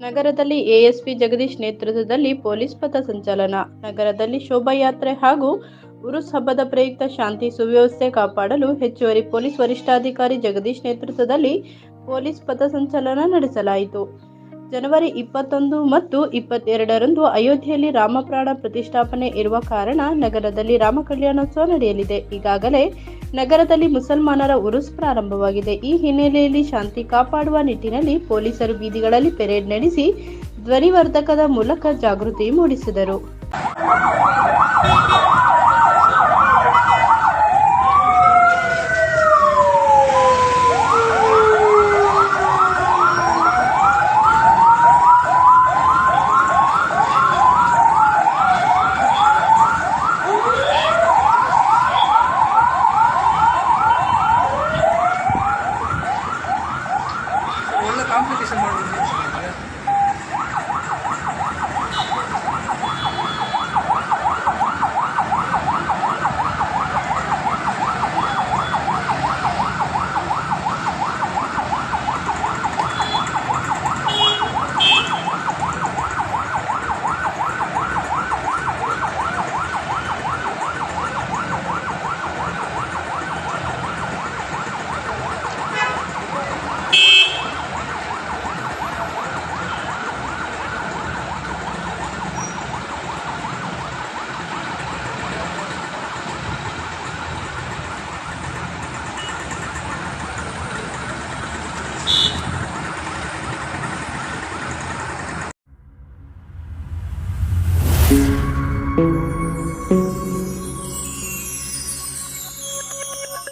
ನಗರದಲ್ಲಿ ಎಎಸ್ಪಿ ಜಗದೀಶ್ ನೇತೃತ್ವದಲ್ಲಿ ಪೊಲೀಸ್ ಪಥ ಸಂಚಲನ. ನಗರದಲ್ಲಿ ಶೋಭಾಯಾತ್ರೆ ಹಾಗೂ ಉರುಸ್ ಹಬ್ಬದ ಪ್ರಯುಕ್ತ ಶಾಂತಿ ಸುವ್ಯವಸ್ಥೆ ಕಾಪಾಡಲು ಹೆಚ್ಚುವರಿ ಪೊಲೀಸ್ ವರಿಷ್ಠಾಧಿಕಾರಿ ಜಗದೀಶ್ ನೇತೃತ್ವದಲ್ಲಿ ಪೊಲೀಸ್ ಪಥ ಸಂಚಲನ ನಡೆಸಲಾಯಿತು. ಜನವರಿ ಇಪ್ಪತ್ತೊಂದು ಮತ್ತು ಇಪ್ಪತ್ತೆರಡರಂದು ಅಯೋಧ್ಯೆಯಲ್ಲಿ ರಾಮಪ್ರಾಣ ಪ್ರತಿಷ್ಠಾಪನೆ ಇರುವ ಕಾರಣ ನಗರದಲ್ಲಿ ರಾಮ ಕಲ್ಯಾಣೋತ್ಸವ ನಡೆಯಲಿದೆ. ಈಗಾಗಲೇ ನಗರದಲ್ಲಿ ಮುಸಲ್ಮಾನರ ಉರುಸ್ ಪ್ರಾರಂಭವಾಗಿದೆ. ಈ ಹಿನ್ನೆಲೆಯಲ್ಲಿ ಶಾಂತಿ ಕಾಪಾಡುವ ನಿಟ್ಟಿನಲ್ಲಿ ಪೊಲೀಸರು ಬೀದಿಗಳಲ್ಲಿ ಪೆರೇಡ್ ನಡೆಸಿ ಧ್ವನಿವರ್ಧಕದ ಮೂಲಕ ಜಾಗೃತಿ ಮೂಡಿಸಿದರು. काम से कैसे मॉडल